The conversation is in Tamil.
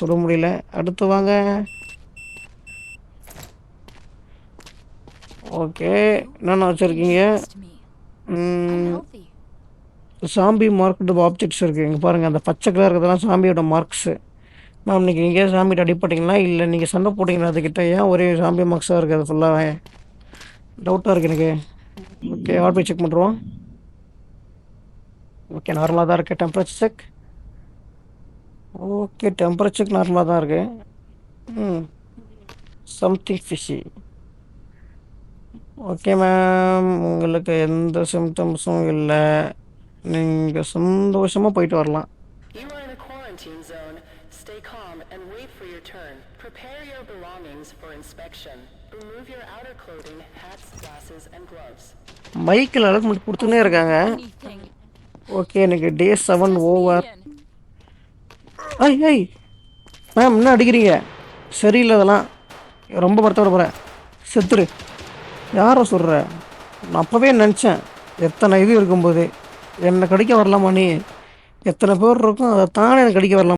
சொல்ல முடியல. அடுத்து வாங்க. ஓகே. என்னென்ன வச்சுருக்கீங்க? சாம்பி மார்க்டு ஆப்ஜெக்ட்ஸ் இருக்குது இங்கே பாருங்கள் அந்த பச்சை கலர் இருக்கிறதெல்லாம் சாம்பியோட மார்க்ஸு மேம் நீங்கள் எங்கேயாவது சாம்பிகிட்ட அடிப்பட்டீங்களா இல்லை நீங்கள் சண்டை போட்டிங்களா? அதுக்கிட்ட ஏன் ஒரே சாம்பி மார்க்ஸாக இருக்குது அது ஃபுல்லாக டவுட்டாக இருக்குது எனக்கு. ஓகே ஹார்ட் செக் பண்ணுறோம் ஓகே நார்மலாக தான் இருக்குது டெம்பரேச்சர் செக் ஓகே டெம்பரேச்சர் நார்மலாக தான் இருக்குது ம் சம்திங் ஃபிஷி ஓகே மேம் உங்களுக்கு எந்த சிம்டம்ஸும் இல்லை நீங்கள் சந்தோஷமாக போயிட்டு வரலாம் You are in a quarantine zone. Stay calm and wait for your turn. Prepare your belongings for inspection. Remove your outer clothing, hats, glasses, and gloves. மைக்கில் அலர்ட்மெண்ட் கொடுத்துனே இருக்காங்க. ஓகே எனக்கு டே செவன் ஓவர் ஐய் ஐய் மேம் என்ன அடிக்கிறீங்க? சரியில்லை அதெல்லாம் ரொம்ப வருத்தப்பட போகிறேன் செத்துரு. யாரோ சொல்கிற நான் அப்போவே நினச்சேன். எத்தனை இது இருக்கும்போது. என்னை கடிக்க வரலாமா நீ? எத்தனை பேர் இருக்கும் அதை தானே எனக்கு கடிக்க வரலாம்?